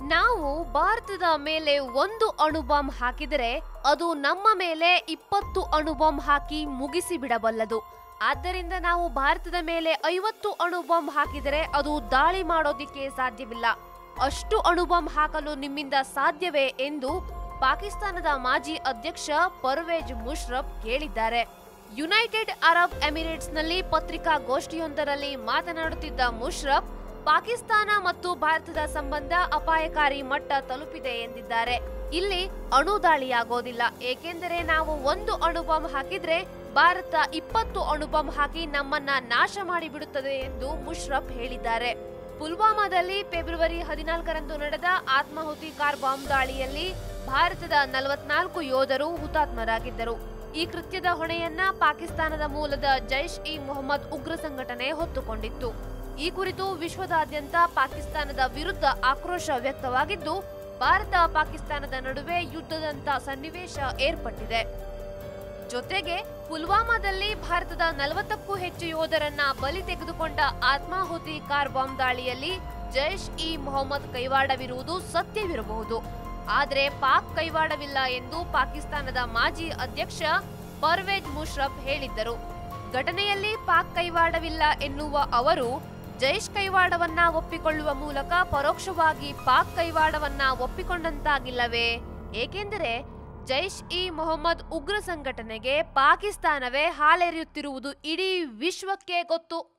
ನಾವು ಭಾರತದ ಮೇಲೆ ಒಂದು ಅಣುಬಾಂಬ್ ಹಾಕಿದರೆ ಅದು ನಮ್ಮ ಮೇಲೆ ಇಪ್ಪತ್ತು ಅಣುಬಾಂಬ್ ಹಾಕಿ ಮುಗಿಸಿ ಬಿಡಬಲ್ಲದು ಆದ್ದರಿಂದ ನಾವು ಭಾರತದ ಮೇಲೆ ಐವತ್ತು ಅಣುಬಾಂಬ್ ಹಾಕಿದರೆ ಅದು ದಾಳಿ ಮಾಡೋದಿಕ್ಕೆ ಸಾಧ್ಯವಿಲ್ಲ. ಅಷ್ಟು ಅಣುಬಾಂಬ್ ಹಾಕಲು ನಿಮ್ಮಿಂದ ಸಾಧ್ಯವೇ ಎಂದು ಪಾಕಿಸ್ತಾನದ ಮಾಜಿ ಅಧ್ಯಕ್ಷ ಪರ್ವೇಜ್ ಮುಷ್ರಫ್ ಹೇಳಿದ್ದಾರೆ. ಯುನೈಟೆಡ್ ಅರಬ್ ಎಮಿರೇಟ್ಸ್ನಲ್ಲಿ ಪತ್ರಿಕಾಗೋಷ್ಠಿಯೊಂದರಲ್ಲಿ ಮಾತನಾಡುತ್ತಿದ್ದ ಮುಷ್ರಫ್ ಪಾಕಿಸ್ತಾನ ಮತ್ತು ಭಾರತದ ಸಂಬಂಧ ಅಪಾಯಕಾರಿ ಮಟ್ಟ ತಲುಪಿದೆ ಎಂದಿದ್ದಾರೆ. ಇಲ್ಲಿ ಅಣು ದಾಳಿಯಾಗೋದಿಲ್ಲ. ಏಕೆಂದರೆ ನಾವು ಒಂದು ಅಣು ಬಾಂಬ್ ಹಾಕಿದ್ರೆ ಭಾರತ ಇಪ್ಪತ್ತು ಅಣುಬಾಂಬ್ ಹಾಕಿ ನಮ್ಮನ್ನ ನಾಶ ಮಾಡಿಬಿಡುತ್ತದೆ ಎಂದು ಮುಷ್ರಫ್ ಹೇಳಿದ್ದಾರೆ. ಪುಲ್ವಾಮಾದಲ್ಲಿ ಫೆಬ್ರವರಿ ಹದಿನಾಲ್ಕರಂದು ನಡೆದ ಆತ್ಮಾಹುತಿ ಕಾರ್ ಬಾಂಬ್ ದಾಳಿಯಲ್ಲಿ ಭಾರತದ ನಲವತ್ನಾಲ್ಕು ಯೋಧರು ಹುತಾತ್ಮರಾಗಿದ್ದರು. ಈ ಕೃತ್ಯದ ಹೊಣೆಯನ್ನ ಪಾಕಿಸ್ತಾನದ ಮೂಲದ ಜೈಷ್ ಇ ಮೊಹಮ್ಮದ್ ಉಗ್ರ ಸಂಘಟನೆ ಹೊತ್ತುಕೊಂಡಿತ್ತು. ಈ ಕುರಿತು ವಿಶ್ವದಾದ್ಯಂತ ಪಾಕಿಸ್ತಾನದ ವಿರುದ್ಧ ಆಕ್ರೋಶ ವ್ಯಕ್ತವಾಗಿದ್ದು, ಭಾರತ ಪಾಕಿಸ್ತಾನದ ನಡುವೆ ಯುದ್ಧದಂತ ಸನ್ನಿವೇಶ ಏರ್ಪಟ್ಟಿದೆ. ಜೊತೆಗೆ ಪುಲ್ವಾಮಾದಲ್ಲಿ ಭಾರತದ ನಲವತ್ತಕ್ಕೂ ಹೆಚ್ಚು ಯೋಧರನ್ನ ಬಲಿ ತೆಗೆದುಕೊಂಡ ಆತ್ಮಾಹುತಿ ಕಾರ್ ಬಾಂಬ್ ದಾಳಿಯಲ್ಲಿ ಜೈಷ್ ಇ ಮೊಹಮ್ಮದ್ ಕೈವಾಡವಿರುವುದು ಸತ್ಯವಿರಬಹುದು. ಆದರೆ ಪಾಕ್ ಕೈವಾಡವಿಲ್ಲ ಎಂದು ಪಾಕಿಸ್ತಾನದ ಮಾಜಿ ಅಧ್ಯಕ್ಷ ಪರ್ವೇಜ್ ಮುಷ್ರಫ್ ಹೇಳಿದ್ದರು. ಘಟನೆಯಲ್ಲಿ ಪಾಕ್ ಕೈವಾಡವಿಲ್ಲ ಎನ್ನುವ ಅವರು ಜೈಷ್ ಕೈವಾಡವನ್ನ ಒಪ್ಪಿಕೊಳ್ಳುವ ಮೂಲಕ ಪರೋಕ್ಷವಾಗಿ ಪಾಕ್ ಕೈವಾಡವನ್ನ ಒಪ್ಪಿಕೊಂಡಂತಾಗಿಲ್ಲವೇ? ಏಕೆಂದರೆ ಜೈಷ್ ಇ ಮೊಹಮ್ಮದ್ ಉಗ್ರ ಸಂಘಟನೆಗೆ ಪಾಕಿಸ್ತಾನವೇ ಹಾಲೆರೆಯುತ್ತಿರುವುದು ಇಡೀ ವಿಶ್ವಕ್ಕೆ ಗೊತ್ತು.